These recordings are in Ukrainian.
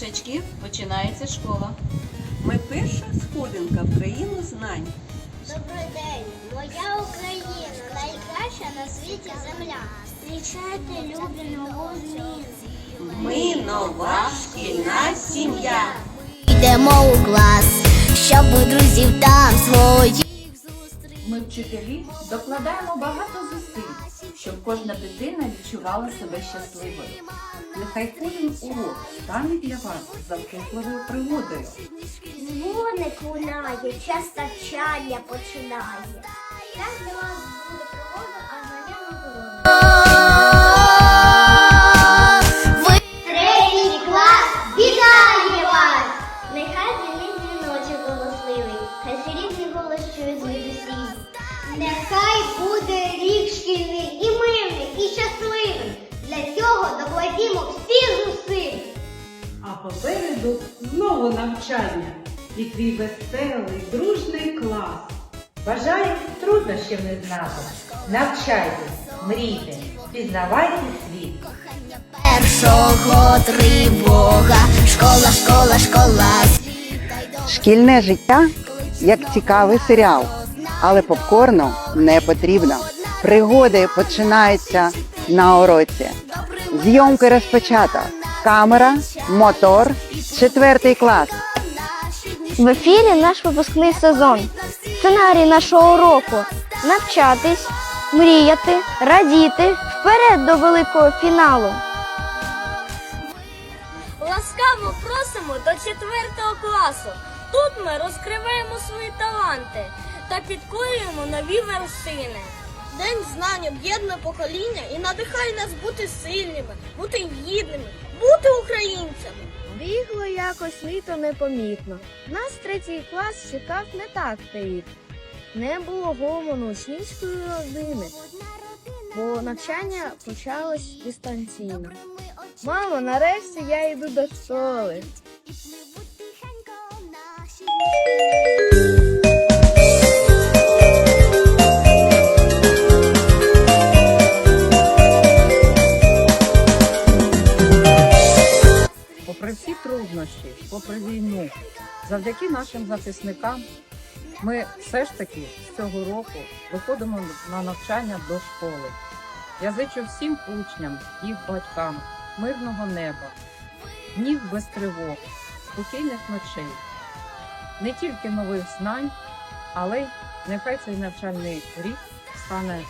першачків починається школа. Ми перша сходинка в країну знань. Добрий день, моя Україна, найкраща на світі земля. Зустрічайте любі нову зміну. Ми нова шкільна сім'я. Йдемо у клас, щоб у друзів там своїх вчителі, докладаємо багато зусиль, щоб кожна дитина відчувала себе щасливою. Нехай кожен урок стане для вас захопливою пригодою. Дзвоник лунає, час навчання починає. Так для вас буде Нехай буде рік шкільний і мирний, і щасливий. Для цього докладімо всіх зусиль. А попереду знову навчання і твій веселий, дружний клас. Бажаю труднощів не знати. Навчайтесь, мрійте, пізнавайте світ. Першого тривога, школа, школа, школа. Шкільне життя як цікавий серіал, але попкорну не потрібно. Пригоди починаються на уроці. Зйомки розпочато. Камера, мотор, четвертий клас. В ефірі наш випускний сезон. Сценарій нашого уроку навчатись, мріяти, радіти вперед до великого фіналу. Ласкаво просимо до четвертого класу. Тут ми розкриваємо свої таланти та підкорюємо нові вершини. День знань об'єднує покоління і надихає нас бути сильними, бути гідними, бути українцями. Бігло якось літо непомітно. Нас третій клас чекав не так привіт. Не було гомону учнівської родини, бо навчання почалось дистанційно. Мамо, нарешті я йду до школи. Попри всі труднощі, попри війну, завдяки нашим захисникам, ми все ж таки з цього року виходимо на навчання до школи. Я зичу всім учням, їх батькам, мирного неба, днів без тривог, спокійних ночей, не тільки нових знань, але й нехай цей навчальний рік стане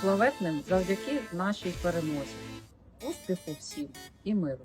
славетним завдяки нашій перемозі. Успіху всім і миру!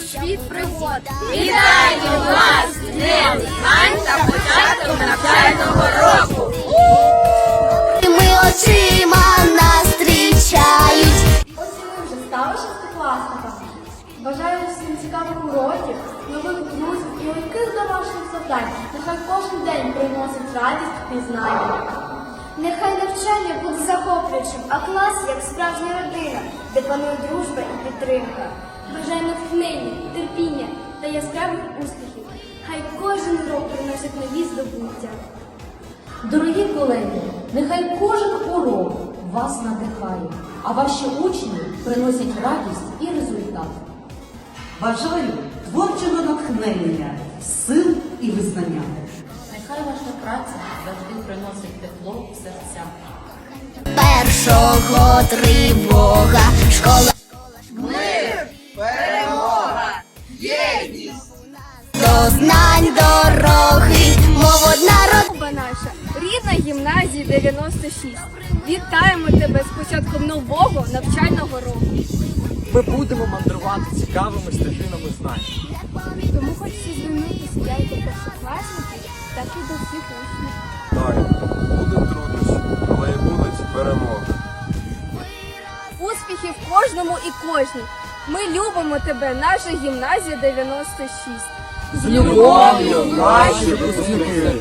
світ пригод. Вітаємо вас з Днем знань та початком навчального року! Ми очима нас зустрічають. Ось і ми вже стали шестикласниками. Бажаю всім цікавих уроків, нових друзів і легких домашніх завдань. Нехай кожен день приносить радість пізнання. Нехай навчання буде захоплюючим, а клас як справжня родина, де панує дружба і підтримка. Бажаю натхнення, терпіння та яскравих успіхів. Хай кожен урок приносить нові здобуття. Дорогі колеги, нехай кожен урок вас надихає, а ваші учні приносять радість і результат. Бажаю творчого натхнення, сил і визнання. Нехай ваша праця завжди приносить тепло в серця. Першого тривога, школа. До знань дороги, мов одна родина. наша рідна гімназія 96. Вітаємо тебе з початком нового навчального року. Ми будемо мандрувати цікавими стежинами знань. Тому хочеться звернутися як до першокласників, так і до всіх учнів. Так, будуть труднощі, але й будуть перемоги. Успіхів кожному і кожній. Ми любимо тебе, наша гімназія 96. З любов'ю, ваші випускники!